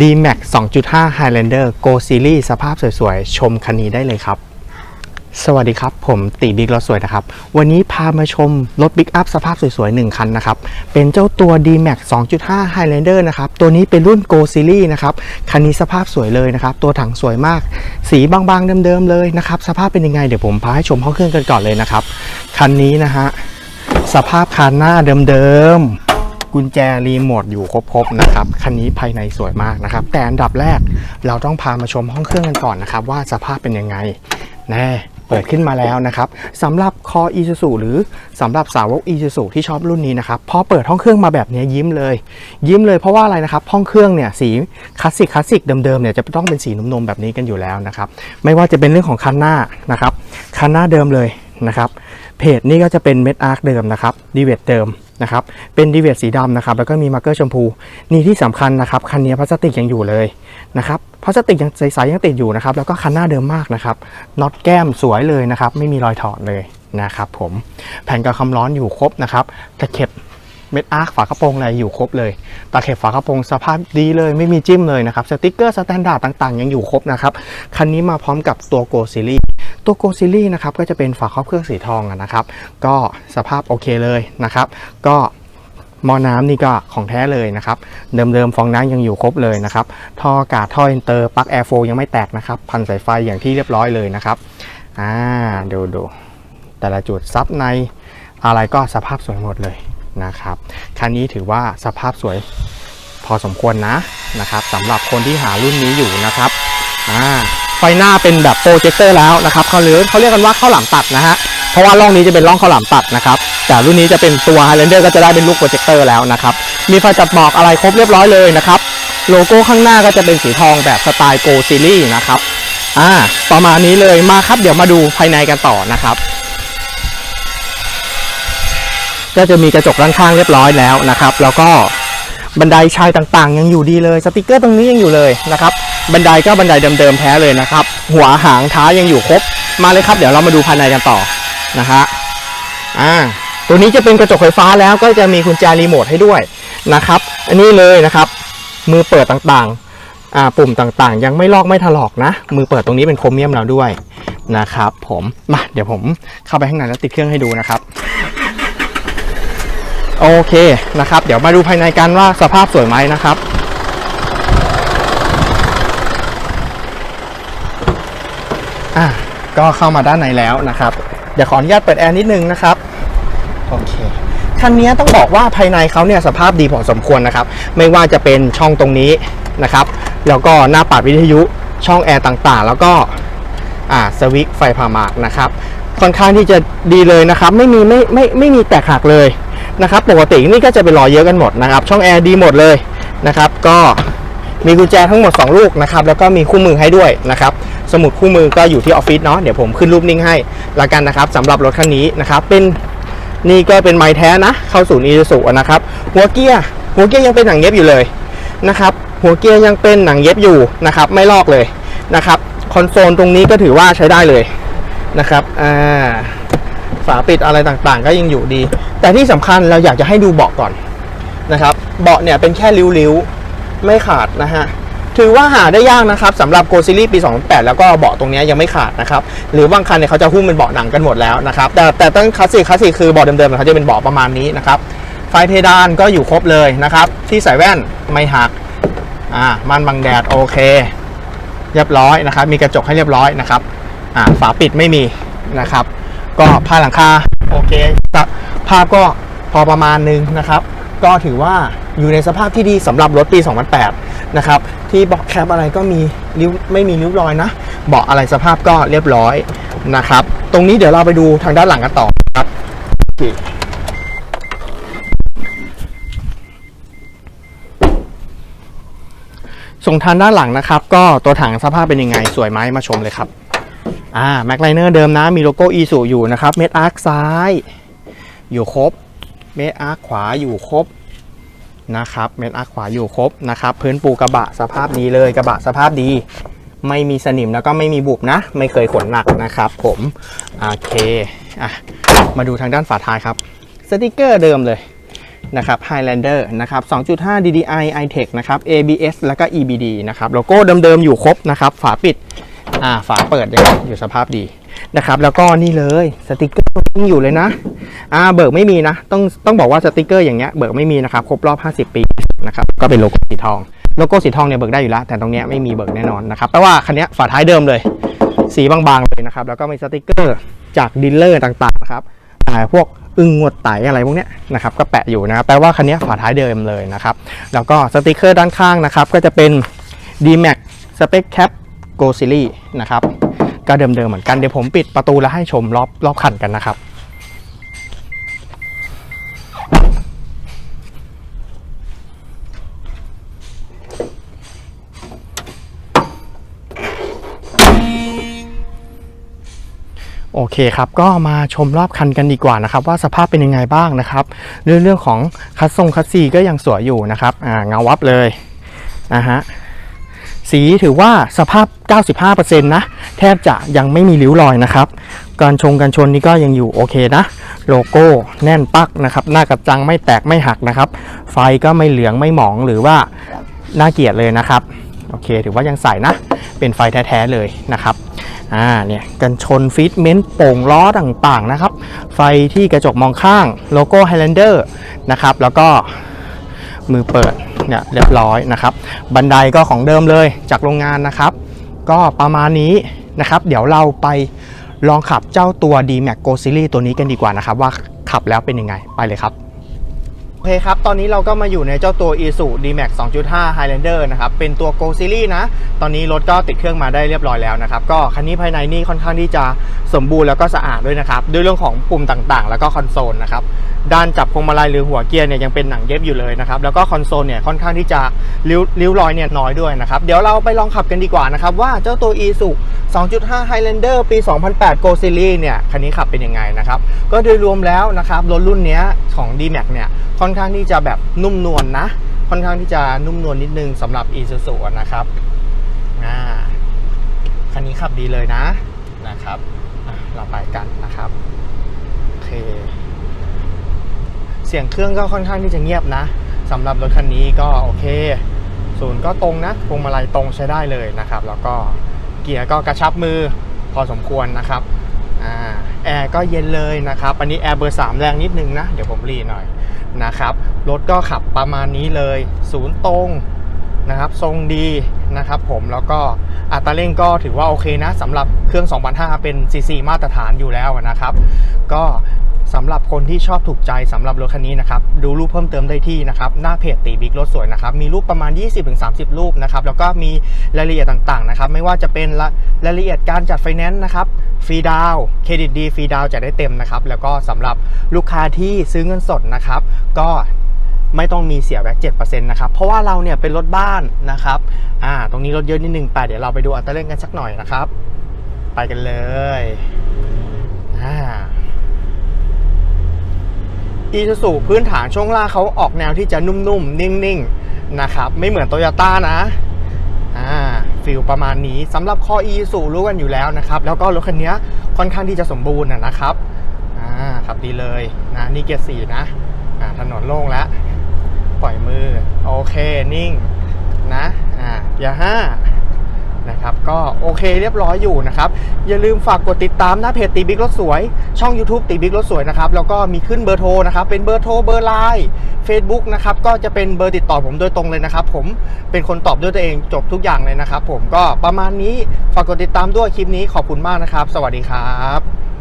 D-Max 2.5 Highlander Go Series สภาพสวยๆ ชมคันนี้ได้เลยครับ สวัสดีครับ ผมตีบิ๊กรถสวยนะครับ วันนี้พามาชมรถบิ๊กอัพสภาพสวยๆ 1 คันนะครับ เป็นเจ้าตัว D-Max 2.5 Highlander นะครับ ตัวนี้เป็นรุ่น Go Series นะครับ คันนี้สภาพสวยเลยนะครับ ตัวถังสวยมาก สีบางๆ เดิมๆ เลยนะครับ สภาพเป็นยังไง เดี๋ยวผมพาให้ชมห้องเครื่องกันก่อนเลยนะครับ คันนี้นะฮะ สภาพคันหน้าเดิมๆ กุญแจรีโมทอยู่ครบๆนะครับคันนี้ภายในสวยมากนะครับ แต่อันดับแรกเราต้องพามาชมห้องเครื่องกันก่อนนะครับ ว่าสภาพเป็นยังไงแน่เปิดขึ้นมาแล้วนะครับสำหรับคอ e s u s u หรือสำหรับสาวก e s u s u ที่ชอบรุ่นนี้นะครับพอเปิดห้องเครื่องมาแบบนี้ยิ้มเลย ยิ้มเลยเพราะว่าอะไรนะครับห้องเครื่องเนี่ยสีคลาสสิกคลาสสิกเดิมๆเนี่ยจะต้องเป็นสีนมๆแบบนี้กันอยู่แล้วนะครับไม่ว่าจะเป็นเรื่องของคันหน้านะครับคันหน้าเดิมเลยนะครับเพจนี่ก็จะเป็นเม็ดอาร์คเดิมนะครับดีเวตเดิม นะครับเป็นดีเวตสีดำนะครับแล้วก็มีมาร์เกอร์ชมพู นี่ที่สำคัญนะครับคันนี้พลาสติกยังอยู่เลยนะครับพลาสติกยังใสๆยังติดอยู่นะครับแล้วก็คันหน้าเดิมมากนะครับน็อตแก้มสวยเลยนะครับไม่มีรอยถอดเลยนะครับผมแผ่นกับคำร้อนอยู่ครบนะครับตะเข็บเม็ดอาร์คฝากระโปรงอะไรอยู่ครบเลยตะเข็บฝากระโปรงสภาพดีเลยไม่มีจิ้มเลยนะครับ สติกเกอร์สแตนดาร์ดต่างๆ ยังอยู่ครบนะครับ คันนี้มาพร้อมกับตัวโกซีรี ตัวโกซีรีนะครับก็จะเป็นฝาครอบเครื่องสีทองนะครับ ก็สภาพโอเคเลยนะครับ ก็หม้อน้ำนี่ก็ของแท้เลยนะครับ เดิมๆฟองน้ำยังอยู่ครบเลยนะครับ ท่ออากาศท่ออินเตอร์ปลั๊กแอร์โฟยังไม่แตกนะครับ พันสายไฟอย่างที่เรียบร้อยเลยนะครับอ่าดูดูแต่ละจุดซับในอะไรก็สภาพสวยหมดเลยนะครับ คันนี้ถือว่าสภาพสวยพอสมควรนะนะครับสำหรับคนที่หารุ่นนี้อยู่นะครับอ่า ไฟหน้าเป็นแบบโปรเจคเตอร์แล้วนะครับเขาเรียกเขาเรียกกันว่าข้าวหลามตัดนะฮะเพราะว่าร่องนี้จะเป็นร่องข้าวหลามตัดนะครับแต่รุ่นนี้จะเป็นตัว Highlander ก็จะได้เป็นลูกโปรเจคเตอร์แล้วนะครับมีไฟจับหมอกอะไรครบเรียบร้อยเลยนะครับโลโก้ข้างหน้าก็จะเป็นสีทองแบบสไตล์ Go Series นะครับอ่าประมาณนี้เลยมาครับเดี๋ยวมาดูภายในกันต่อนะครับ ก็จะมีกระจกด้านข้างเรียบร้อยแล้วนะครับ แล้วก็ บันไดชายต่างๆ ยังอยู่ดีเลยสติกเกอร์ตรงนี้ยังอยู่เลยนะครับบันไดก็บันไดเดิมๆแท้เลยนะครับ หัวหางท้ายยังอยู่ครบมาเลยครับ เดี๋ยวเรามาดูภายในกันต่อนะฮะอ่าตัวนี้จะเป็นกระจกไฟฟ้าแล้วก็จะมีกุญแจรีโมทให้ด้วยนะครับ อันนี้เลยนะครับ มือเปิดต่างๆอ่าปุ่มต่างๆ ยังไม่ลอกไม่ถลอกนะ มือเปิดตรงนี้เป็นโครเมียมแล้วด้วยนะครับ ผมมาเดี๋ยวผมเข้าไปข้างในแล้วติดเครื่องให้ดูนะครับ โอเคนะครับ เดี๋ยวมาดูภายในกันว่าสภาพสวยไหมนะครับ อะก็เข้ามาด้านในแล้วนะครับ เดี๋ยวขออนุญาตเปิดแอร์นิดนึงนะครับ โอเคคันนี้ต้องบอกว่าภายในเขาเนี่ยสภาพดีพอสมควรนะครับ ไม่ว่าจะเป็นช่องตรงนี้นะครับ แล้วก็หน้าปัดวิทยุช่องแอร์ต่างๆ แล้วก็อ่าสวิตช์ไฟผ่าหมากนะครับ ค่อนข้างที่จะดีเลยนะครับ ไม่มีไม่ไม่ไม่มีแตกหักเลย นะครับปกตินี่ก็จะเป็นรอยเยอะกันหมดนะครับ ช่องแอร์ดีหมดเลยนะครับ ก็มีกุญแจทั้งหมด 2 ลูกนะครับแล้วก็มีคู่มือให้ด้วยนะครับสมุดคู่มือก็อยู่ที่ออฟฟิศเนาะเดี๋ยวผมขึ้นรูปนิ่งให้ละกันนะครับสำหรับรถคันนี้นะครับเป็นนี่ก็เป็นไม้แท้นะ เข้าสู่อีซูนะครับหัวเกียร์หัวเกียร์ยังเป็นหนังเย็บอยู่เลยนะครับหัวเกียร์ยังเป็นหนังเย็บอยู่นะครับไม่ลอกเลยนะครับคอนโซลตรงนี้ก็ถือว่าใช้ได้เลยนะครับอ่า ฝาปิดอะไรต่างๆ ก็ยังอยู่ดี แต่ที่สำคัญเราอยากจะให้ดูเบาะก่อนนะครับ เบาะเนี่ยเป็นแค่ริ้วๆ ไม่ขาดนะฮะ ถือว่าหาได้ยากนะครับสำหรับโกซิลี่ปี 2008 แล้วก็เบาะตรงนี้ยังไม่ขาดนะครับ หรือบางคันเนี่ยเขาจะหุ้มเป็นเบาะหนังกันหมดแล้วนะครับ แต่แต่ตั้งคลาสสิกคลาสสิกคือเบาะเดิมๆเขาจะเป็นเบาะประมาณนี้นะครับ ไฟเพดานก็อยู่ครบเลยนะครับ ที่ใส่แว่นไม่หัก อ่า มันบังแดดโอเค เรียบร้อยนะครับ มีกระจกให้เรียบร้อยนะครับ อ่า ฝาปิดไม่มีนะครับ ก็ผ้าหลังคาโอเคแต่ภาพก็พอประมาณนึงนะครับ ก็ถือว่าอยู่ในสภาพที่ดีสำหรับรถปี 2008 นะครับ ที่เบาะแคปอะไรก็มีริ้วไม่มีริ้วรอยนะ เบาะอะไรสภาพก็เรียบร้อยนะครับ ตรงนี้เดี๋ยวเราไปดูทางด้านหลังกันต่อครับโอเคส่งทางด้านหลังนะครับ ก็ตัวถังสภาพเป็นยังไง สวยไหมมาชมเลยครับ อ่าแม็กไลเนอร์เดิมนะ มีโลโก้อีสูอยู่นะครับเมดอาร์คซ้าย อยู่ครบเมดอาร์คขวาอยู่ครบนะครับเมดอาร์คขวาอยู่ครบนะครับพื้นปูกระบะสภาพดีเลยกระบะสภาพดี ไม่มีสนิมแล้วก็ไม่มีบุบนะ ไม่เคยขนหนักนะครับ ผมโอเคอะมาดูทางด้านฝาท้ายครับสติกเกอร์เดิมเลยนะครับ Highlander นะครับ 2.5 DDI iTech นะครับ ABS แล้วก็ EBD นะครับ โลโก้เดิมๆ อยู่ครบนะครับ ฝาปิด อ่าฝาเปิดยังอยู่สภาพดีนะครับ แล้วก็นี่เลยสติกเกอร์ยังอยู่เลยนะ อ่าเบิกไม่มีนะ ต้องต้องบอกว่าสติกเกอร์อย่างเงี้ยเบิกไม่มีนะครับครบรอบ 50 ปีนะครับก็เป็นโลโก้สีทองโลโก้สีทองเนี่ยเบิกได้อยู่แล้วแต่ตรงเนี้ยไม่มีเบิกแน่นอนนะครับแปลว่าคันเนี้ยฝาท้ายเดิมเลย สีบางๆเลยนะครับ แล้วก็มีสติกเกอร์จากดีลเลอร์ต่างๆนะครับอ่าพวกอึงงวดไตอะไรพวกเนี้ยนะครับก็แปะอยู่นะครับแปลว่าคันเนี้ยฝาท้ายเดิมเลยนะครับ แล้วก็สติกเกอร์ด้านข้างนะครับ ก็จะเป็น D-Max Spec Cap Go Series นะครับ ก็เดิมๆเหมือนกัน เดี๋ยวผมปิดประตูแล้วให้ชมรอบรอบคันกันนะครับโอเคครับ ก็มาชมรอบคันกันดีกว่านะครับ ว่าสภาพเป็นยังไงบ้างนะครับเรื่องเรื่องของคัสทรงคัสซีก็ยังสวยอยู่นะครับอ่าเงาวับเลยนะฮะ สีถือว่าสภาพ 95%นะแทบจะยังไม่มีริ้วรอยนะครับ การชงการชนนี่ก็ยังอยู่โอเคนะ โลโก้แน่นปักนะครับ หน้ากระจังไม่แตกไม่หักนะครับ ไฟก็ไม่เหลืองไม่หมองหรือว่าน่าเกลียดเลยนะครับโอเค ถือว่ายังใส่นะ เป็นไฟแท้ๆเลยนะครับอ่าเนี่ยกันชนฟิตเมนต์โป่งล้อต่างๆนะครับ ไฟที่กระจกมองข้างโลโก้ Highlander นะครับ แล้วก็มือเปิด เนี่ยเรียบร้อยนะครับ บันไดก็ของเดิมเลยจากโรงงานนะครับ ก็ประมาณนี้นะครับ เดี๋ยวเราไปลองขับเจ้าตัว D-Max Go Series ตัวนี้กันดีกว่านะครับ ว่าขับแล้วเป็นยังไงไปเลยครับโอเคครับ ตอนนี้เราก็มาอยู่ในเจ้าตัว i s u D-Max 2.5 Highlander นะครับ เป็นตัว Go Series นะ ตอนนี้รถก็ติดเครื่องมาได้เรียบร้อยแล้วนะครับ ก็คันนี้ภายในนี่ค่อนข้างที่จะสมบูรณ์แล้วก็สะอาดด้วยนะครับ ด้วยเรื่องของปุ่มต่างๆ แล้วก็คอนโซลนะครับ ด้านจับพวงมาลัยหรือหัวเกียร์เนี่ยยังเป็นหนังเย็บอยู่เลยนะครับแล้วก็คอนโซลเนี่ยค่อนข้างที่จะริ้วริ้วรอยเนี่ยน้อยด้วยนะครับเดี๋ยวเราไปลองขับกันดีกว่านะครับว่าเจ้าตัว i s u 2.5 Highlander ปี 2008 Go Series เนี่ยคันนี้ขับเป็นยังไงนะครับก็โดยรวมแล้วนะครับรถรุ่นนี้ของ D-Max เนี่ยค่อนข้างที่จะแบบนุ่มนวลนะค่อนข้างที่จะนุ่มนวลนิดนึงสำหรับ Isuzu นะครับอ่าคันนี้ขับดีเลยนะนะครับเราไปกันนะครับโอเค สียงเครื่องก็ค่อนข้างที่จะเงียบนะสำหรับรถคันนี้ก็โอเค ศูนย์ก็ตรงนะพวงมาลัยตรงใช้ได้เลยนะครับ แล้วก็เกียร์ก็กระชับมือพอสมควรนะครับอแอร์ก็เย็นเลยนะครับ อันนี้แอร์เบอร์ 3 แรงนิดนึงนะ เดี๋ยวผมรีหน่อยนะครับ รถก็ขับประมาณนี้เลย ศูนย์ตรงนะครับ ทรงดีนะครับผมแล้วก็อัตราเร่งก็ถือว่าโอเคนะสำหรับเครื่อง2,500เป็น CC มาตรฐานอยู่แล้วนะครับ ก็ สำหรับคนที่ชอบถูกใจสำหรับรถคันนี้นะครับดูรูปเพิ่มเติมได้ที่นะครับหน้าเพจตีบิ๊กรถสวยนะครับมีรูปประมาณ 20-30 รูปนะครับแล้วก็มีรายละเอียดต่างๆนะครับไม่ว่าจะเป็นละรายละเอียดการจัดไฟแนนซ์นะครับฟรีดาวเครดิตดีฟรีดาวจะได้เต็มนะครับแล้วก็สำหรับลูกค้าที่ซื้อเงินสดนะครับก็ไม่ต้องมีเสียแบ็ก7%นะครับ เพราะว่าเราเนี่ยเป็นรถบ้านนะครับ อ่า ตรงนี้รถเยอะนิดนึงไปเดี๋ยวเราไปดูอัตราเร่งกันสักหน่อยนะครับ ไปกันเลย อ่า อีซูซูพื้นฐานช่วงล่างเขาออกแนวที่จะนุ่มๆ นิ่งๆ นะครับ ไม่เหมือนโตโยต้านะอ่าฟิลประมาณนี้สำหรับคออีซูรู้กันอยู่แล้วนะครับ แล้วก็รถคันนี้ค่อนข้างที่จะสมบูรณ์นะนะครับอ่าขับดีเลยนะนี่เกียร์สี่นะอ่าถนนโล่งแล้ว ปล่อยมือ โอเคนิ่งนะอ่าเกียร์ห้า นะครับก็โอเคเรียบร้อยอยู่นะครับ อย่าลืมฝากกดติดตามหน้าเพจตีบิ๊กรถสวย ช่อง YouTube ตีบิ๊กรถสวยนะครับ แล้วก็มีขึ้นเบอร์โทรนะครับ เป็นเบอร์โทรเบอร์ไลน์ Facebook นะครับ ก็จะเป็นเบอร์ติดต่อผมโดยตรงเลยนะครับ ผมเป็นคนตอบด้วยตัวเองจบทุกอย่างเลยนะครับ ผมก็ประมาณนี้ฝากกดติดตามด้วยคลิปนี้ขอบคุณมากนะครับ สวัสดีครับ